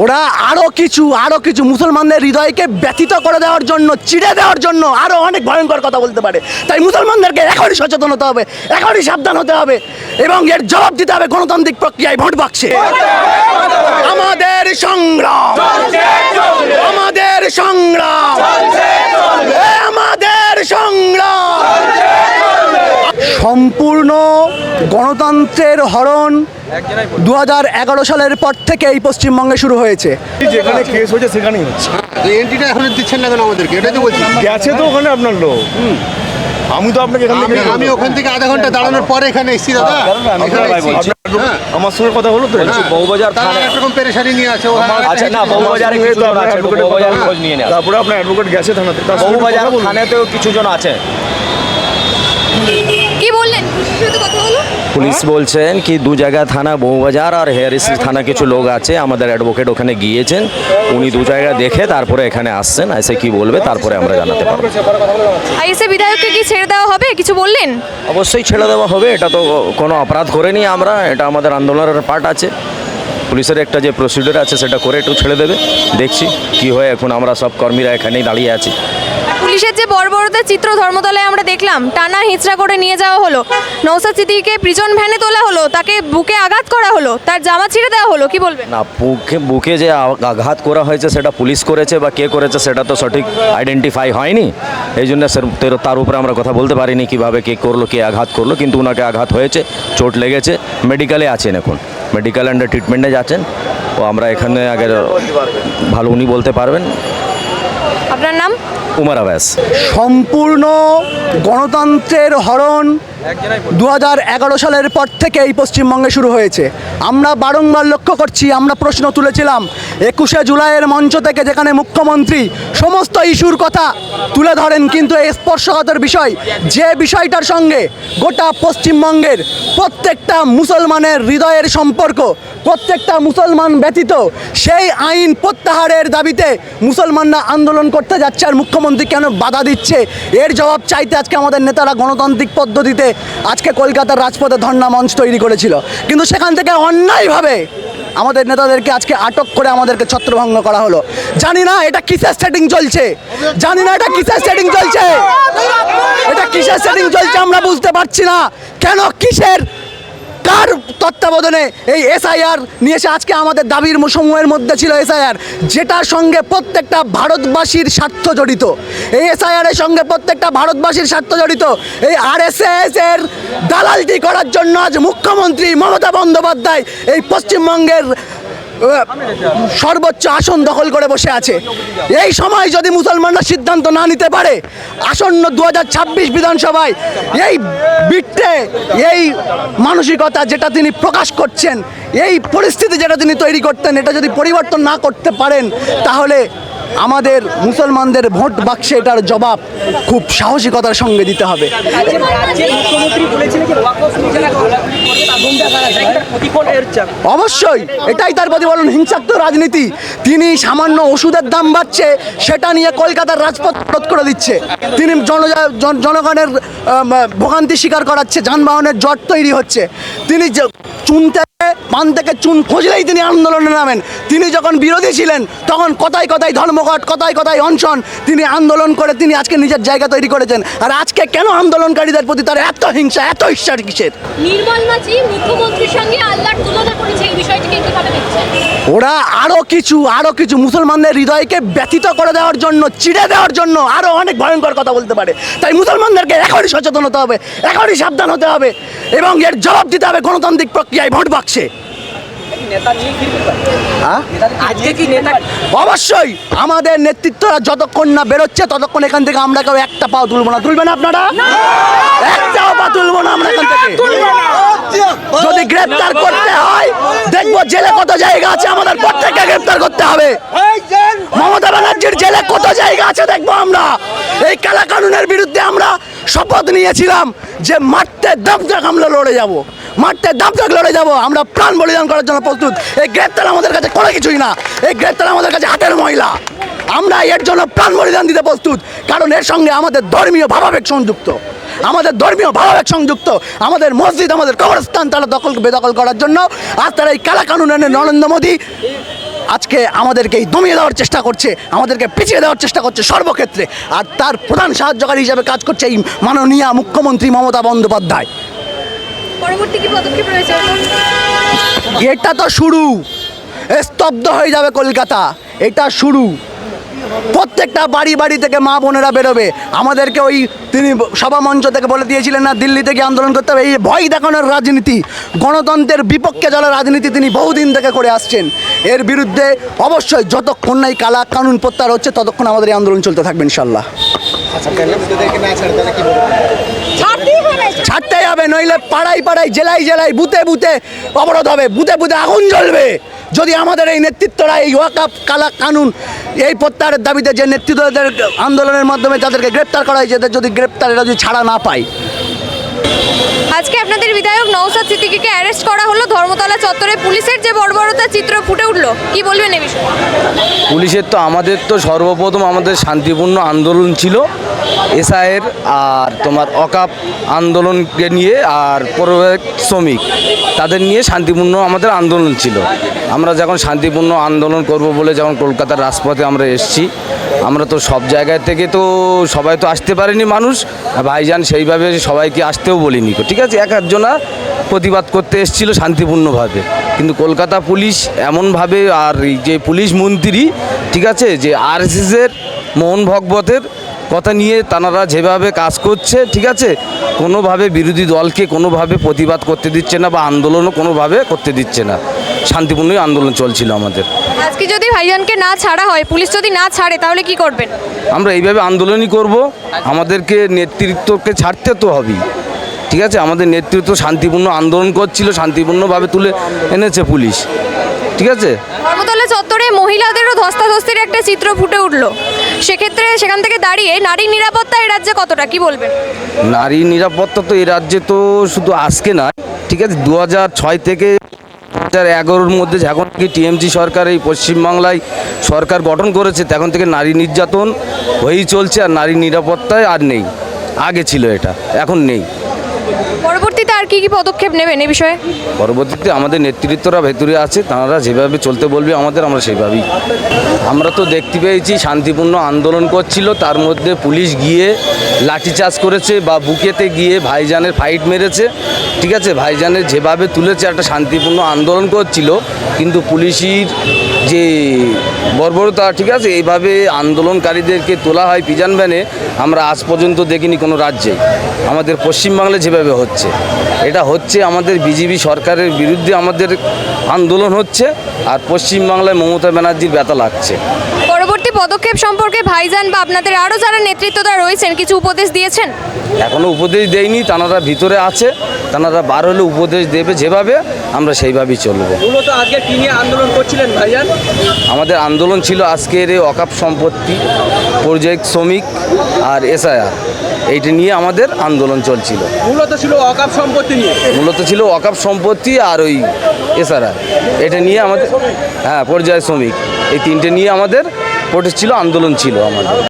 ওরা আরও কিছু আরও কিছু মুসলমানদের হৃদয়কে ব্যথিত করে দেওয়ার জন্য, চিড়ে দেওয়ার জন্য আরও অনেক ভয়ঙ্কর কথা বলতে পারে। তাই মুসলমানদেরকে এখনই সচেতন হতে হবে, এখনই সাবধান হতে হবে এবং এর জবাব দিতে হবে গণতান্ত্রিক প্রক্রিয়ায় ভোট বাক্সে। আমাদের সংগ্রাম। আমাদের সংগ্রাম। আমাদের সংগ্রাম। সম্পূর্ণ গণতন্ত্রের হরণ দু হাজার এগারো সালের পর থেকে এই পশ্চিমবঙ্গে শুরু হয়েছে। যেখানে কেস হয়েছে সেখানেই হচ্ছে। এন্ট্রিটা এখন দিচ্ছেন না কেন আমাদেরকে? এটাই তো বলছি। গেছে তো ওখানে আপনার লোক। আমি তো আপনাকে এখান আমি থেকে আমি ওখান থেকে আধা ঘণ্টা দাঁড়ানোর পরে এখানে এসেছি দাদা। আমি এখানে এসেছি। হ্যাঁ। আমার সঙ্গে কথা হলো তো? হ্যাঁ। বউবাজার তারা একরকম পেরেশানি নিয়ে আছে আচ্ছা না বউবাজারে কিছু তো জন আপনার আছে বউবাজার খোঁজ নিয়ে নেওয়া তারপরে আপনার অ্যাডভোকেট গেছে থানাতে বউবাজার থানাতেও কিছু জন আছে। কি বললেন? কথা পুলিশ বলছেন কি দু জায়গা থানা বউবাজার আর হেয়ারিস থানা কিছু লোক আছে আমাদের অ্যাডভোকেট ওখানে গিয়েছেন। উনি দু জায়গা দেখে তারপরে এখানে আসছেন এসে কি বলবে তারপরে আমরা জানাতে পারব। আইএসএ বিধায়ককে কি ছেড়ে দেওয়া হবে? কিছু বললেন? অবশ্যই ছেড়ে দেওয়া হবে এটা তো কোনো অপরাধ করেনি আমরা এটা আমাদের আন্দোলনের পার্ট আছে। পুলিশের একটা যে প্রসিডিওর আছে সেটা করে একটু ছেড়ে দেবে দেখছি কি হয় এখন আমরা সব কর্মীরা এখানেই দাঁড়িয়ে আছি। পুলিশের যে বর্বরতার চিত্র ধর্মতলায় আমরা দেখলাম টানা হিঁচড়া করে নিয়ে যাওয়া হলো। নৌসাদ সিদ্দিকে প্রিজন ভ্যানে তোলা হলো তাকে বুকে আঘাত করা হলো তার জামা ছিঁড়ে দেওয়া হলো কি বলবেন? না বুকে বুকে যে আঘাত করা হয়েছে সেটা পুলিশ করেছে বা কে করেছে সেটা তো সঠিক আইডেন্টিফাই হয়নি। এই জন্য স্যার তার উপরে আমরা কথা বলতে পারিনি কীভাবে কে করল কে আঘাত করল কিন্তু ওনাকে আঘাত হয়েছে চোট লেগেছে। মেডিকেলে আছেন এখন। মেডিকেল অ্যান্ড ট্রিটমেন্টে যাচ্ছেন। ও আমরা এখানে আগে ভালো উনি বলতে পারবেন। আপনার নাম? উমার আবাস। সম্পূর্ণ গণতন্ত্রের হরণ দু এগারো সালের পর থেকে এই পশ্চিমবঙ্গে শুরু হয়েছে। আমরা বারংবার লক্ষ্য করছি, আমরা প্রশ্ন তুলেছিলাম, একুশে জুলাইয়ের মঞ্চ থেকে যেখানে মুখ্যমন্ত্রী সমস্ত ইস্যুর কথা তুলে ধরেন, কিন্তু এই স্পর্শকাতর বিষয়, যে বিষয়টার সঙ্গে গোটা পশ্চিমবঙ্গের প্রত্যেকটা মুসলমানের হৃদয়ের সম্পর্ক, প্রত্যেকটা মুসলমান ব্যতীত, সেই আইন প্রত্যাহারের দাবিতে মুসলমানরা আন্দোলন করতে যাচ্ছে আর মুখ্যমন্ত্রী কেন বাধা দিচ্ছে? এর জবাব চাইতে আজকে আমাদের নেতারা গণতান্ত্রিক পদ্ধতিতে আজকে কলকাতার রাজপথে ধর্ণা মঞ্চ তৈরি করেছিল। কিন্তু সেখান থেকে অন্যায়ভাবে আমাদের নেতাদেরকে আজকে আটক করে আমাদেরকে ছত্রভঙ্গ করা হলো। জানি না এটা কিসের সেটিং চলছে। জানি না এটা কিসের সেটিং চলছে। এটা কিসের সেটিং চলছে আমরা বুঝতে পারছি না। কেন কিসের তত্ত্বাবধানে এই এসআইআর নিয়ে এসে আজকে আমাদের দাবির সমূহের মধ্যে ছিল এসআইআর, যেটার সঙ্গে প্রত্যেকটা ভারতবাসীর স্বার্থ জড়িত। এই এসআইআর এর সঙ্গে প্রত্যেকটা ভারতবাসীর স্বার্থ জড়িত। এই আরএসএস এর দালালটি করার জন্য আজ মুখ্যমন্ত্রী মমতা বন্দ্যোপাধ্যায় এই পশ্চিমবঙ্গের সর্বোচ্চ আসন দখল করে বসে আছে। এই সময় যদি মুসলমানরা সিদ্ধান্ত না নিতে পারে, আসন্ন দু ছাব্বিশ বিধানসভায় এই বিট্টে এই মানসিকতা যেটা তিনি প্রকাশ করছেন, এই পরিস্থিতি যেটা তিনি তৈরি করতেন, এটা যদি পরিবর্তন না করতে পারেন, তাহলে আমাদের মুসলমানদের ভোট বাক্সে এটার জবাব খুব সাহসিকতার সঙ্গে দিতে হবে। অবশ্যই, এটাই তার প্রতিফলন। হিংসাত্মক রাজনীতি, তিনি সামান্য ওষুধের দাম বাড়ছে, সেটা নিয়ে কলকাতার রাজপথ রোধ করে দিচ্ছে। তিনি জন জন- জনগণের ভোগান্তি স্বীকার করাচ্ছে, যানবাহনের জট তৈরি হচ্ছে। তিনি যে চুন থেকে পান থেকে চুন খুঁজলেই তিনি আন্দোলনে নামেন। তিনি যখন বিরোধী ছিলেন, তখন কথায় কথায় ধর্মঘট, কথায় কথায় অনশন, তিনি আন্দোলন করে তিনি আজকে নিজের জায়গা তৈরি করেছেন। আর আজকে কেন আন্দোলনকারীদের প্রতি তার এত হিংসা, এত ঈশ্বর কিসের? নির্মল মাঝি মুখ্যমন্ত্রীর সঙ্গে আল্লাহর তুলনা করেছে এই বিষয়টিকে কীভাবে দেখছেন? ওরা আরও কিছু আরও কিছু মুসলমানদের হৃদয়কে ব্যথিত করে দেওয়ার জন্য, চিড়ে দেওয়ার জন্য আরও অনেক ভয়ঙ্কর কথা বলতে পারে তাই মুসলমানদেরকে এখনই সচেতন হতে হবে, এখনই সাবধান হতে হবে এবং এর জবাব দিতে হবে গণতান্ত্রিক প্রক্রিয়ায় ভোট বাক্সে? অবশ্যই আমাদের নেতৃত্বরা যতক্ষণ না বেরোচ্ছে ততক্ষণ এখান থেকে আমরা কেউ একটা পাও তুলবো না। তুলবেন আপনারা? একটাও পা তুলবো না আমরা এখান থেকে। যদি গ্রেফতার করতে হয় দেখব জেলে কত জায়গা আছে আমাদের প্রত্যেককে গ্রেফতার করতে হবে। মমতা ব্যানার্জির জেলে কত জায়গা আছে দেখব আমরা? এই কালা কানুনের বিরুদ্ধে আমরা শপথ নিয়েছিলাম যে মারতে যাক আমরা লড়ে যাব। মারতে যাক লড়ে যাব। আমরা প্রাণ বলিদান করার জন্য প্রস্তুত। এই গ্রেপ্তার আমাদের কাছে কোনো কিছুই না। এই গ্রেপ্তার আমাদের কাছে হাতের ময়লা। আমরা এর জন্য প্রাণ বলিদান দিতে প্রস্তুত। কারণ এর সঙ্গে আমাদের ধর্মীয় ভাবাবেগ সংযুক্ত। আমাদের ধর্মীয় ভাবাবেগ সংযুক্ত। আমাদের মসজিদ, আমাদের কবরস্থান তারা দখল, বেদখল করার জন্য। আর তারা এই কালা কানুন এনে নরেন্দ্র মোদী আজকে আমাদেরকেই দমিয়ে দেওয়ার চেষ্টা করছে আমাদেরকে পিছিয়ে দেওয়ার চেষ্টা করছে সর্বক্ষেত্রে। আর তার প্রধান সাহায্যকারী হিসাবে কাজ করছে এই মাননীয়া মুখ্যমন্ত্রী মমতা বন্দ্যোপাধ্যায়। পরবর্তী কি পদক্ষেপ রয়েছে? এটা তো শুরু। স্তব্ধ হয়ে যাবে কলকাতা। এটা শুরু। প্রত্যেকটা বাড়ি বাড়ি থেকে মা বোনেরা বেরোবে। আমাদেরকে ওই তিনি সভা মঞ্চ থেকে বলে দিয়েছিলেন না দিল্লি থেকে আন্দোলন করতে হবে। এই ভয় দেখানোর রাজনীতি গণতন্ত্রের বিপক্ষে যারা রাজনীতি তিনি বহুদিন থেকে করে আসছেন এর বিরুদ্ধে অবশ্যই যতক্ষণ না এই কালা কানুন প্রত্যাহার হচ্ছে ততক্ষণ আমাদের এই আন্দোলন চলতে থাকবে ইনশাল্লাহ ছাড়তেই হবে নইলে পাড়ায় পাড়ায় জেলায় জেলায় বুথে বুতে অবরোধ হবে বুথে বুতে আগুন জ্বলবে। যদি আমাদের এই নেতৃত্বরা এই ওয়াকাপ কালা কানুন, এই প্রত্যাহারের দাবিতে যে নেতৃত্বদের আন্দোলনের মাধ্যমে তাদেরকে গ্রেপ্তার করা হয়েছে যদি গ্রেপ্তারেরা যদি ছাড়া না পায় আজকে আপনাদের বিধায়ক নওসাদ সিদ্দিকীকে অ্যারেস্ট করা হলো। ধর্মতলা চত্বরে পুলিশের যে বর্বরতার চিত্র ফুটে উঠল, কি বলবেন এ বিষয়ে? পুলিশের তো আমাদের তো সর্বপ্রথম আমাদের শান্তিপূর্ণ আন্দোলন ছিল। এসআইয়ের আর তোমার অকাপ আন্দোলনকে নিয়ে আর পরিবেশ শ্রমিক, তাদের নিয়ে শান্তিপূর্ণ আমাদের আন্দোলন ছিল। আমরা যখন শান্তিপূর্ণ আন্দোলন করব বলে যখন কলকাতার রাজপথে আমরা এসেছি আমরা তো সব জায়গায় থেকে তো সবাই তো আসতে পারেনি মানুষ। ভাইজান সেইভাবে সবাইকে আসতেও বলিনি ঠিক আছে? এক একজনা প্রতিবাদ করতে এসেছিল শান্তিপূর্ণভাবে। কিন্তু কলকাতা পুলিশ এমনভাবে আর এই যে পুলিশ মন্ত্রী, ঠিক আছে? যে আর আরএসএসের, মোহন ভগবতের কথা নিয়ে তানারা যেভাবে কাজ করছে, ঠিক আছে? কোনোভাবে বিরোধী দলকে কোনোভাবে প্রতিবাদ করতে দিচ্ছে না বা আন্দোলনও কোনোভাবে করতে দিচ্ছে না। শান্তিপূর্ণই আন্দোলন চলছিল আমাদের। আজকে যদি ভাইজানকে না ছাড়া হয় পুলিশ যদি না ছাড়ে তাহলে কি করবেন? আমরা এইভাবে আন্দোলনই করব। আমাদেরকে নেতৃত্বকে ছাড়তে তো হবেই। ঠিক আছে? আমাদের নেতৃত্ব শান্তিপূর্ণ আন্দোলন করছিল শান্তিপূর্ণভাবে তুলে এনেছে পুলিশ। ঠিক আছে? ধর্মতলা চত্বরে মহিলাদেরও ধস্তাধস্তির একটা চিত্র ফুটে উঠল। সেক্ষেত্রে সেখান থেকে দাঁড়িয়ে নারী নিরাপত্তা এই রাজ্যে কতটা কি বলবেন? নারী নিরাপত্তা তো এই রাজ্যে তো শুধু আজকে না ঠিক আছে? দু হাজার ছয় থেকে হাজার এগারোর মধ্যে যখন থেকে টিএমজি সরকার এই পশ্চিমবাংলায় সরকার গঠন করেছে, তখন থেকে নারী নির্যাতন হয়েই চলছে আর নারী নিরাপত্তায় আর নেই। আগে ছিল এটা, এখন নেই। আর কি কি পদক্ষেপ নেবেন এ বিষয়ে? পরবর্তীতে আমাদের নেতৃত্বরা ভেতরে আছে, তারা যেভাবে চলতে বলবে আমাদের, আমরা সেইভাবেই আমরা তো দেখতে পেয়েছি, শান্তিপূর্ণ আন্দোলন করছিল, তার মধ্যে পুলিশ গিয়ে লাঠিচার্জ করেছে বা বুকেতে গিয়ে ভাইজানের ফাইট মেরেছে। ঠিক আছে, ভাইজানের যেভাবে তুলেছে, একটা শান্তিপূর্ণ আন্দোলন করছিল, কিন্তু পুলিশের যে বর্বরতা, ঠিক আছে? এইভাবে আন্দোলনকারীদেরকে তোলা হয় পিজান ভ্যানে, আমরা আজ পর্যন্ত দেখিনি কোনো রাজ্যে। আমাদের পশ্চিমবাংলায় যেভাবে হচ্ছে। এটা হচ্ছে আমাদের বিজেপি সরকারের বিরুদ্ধে আমাদের আন্দোলন হচ্ছে, আর পশ্চিমবাংলায় মমতা ব্যানার্জির ব্যথা লাগছে। পদক্ষেপ সম্পর্কে ভাইজান বা আপনাদের আরও যারা নেতৃত্বরা রয়েছেন কিছু উপদেশ দিয়েছেন? এখনও উপদেশ দেয়নি তানারা ভিতরে আছে তানারা বার হলে উপদেশ দেবে যেভাবে আমরা সেইভাবেই চলবো। মূলত আজকে কি নিয়ে আন্দোলন করছিলেন ভাইজান? আমাদের আন্দোলন ছিল আজকের এই অকাপ সম্পত্তি পর্যায়িক শ্রমিক আর এসআইআর। এইটা নিয়ে আমাদের আন্দোলন চলছিল। মূলত ছিল অকাপ সম্পত্তি নিয়ে? মূলত ছিল অকাপ সম্পত্তি আর ওই এসআরআর এটা নিয়ে আমাদের হ্যাঁ পর্যায় শ্রমিক। এই তিনটে নিয়ে আমাদের প্রোটেস্ট ছিল আন্দোলন ছিল আমাদের।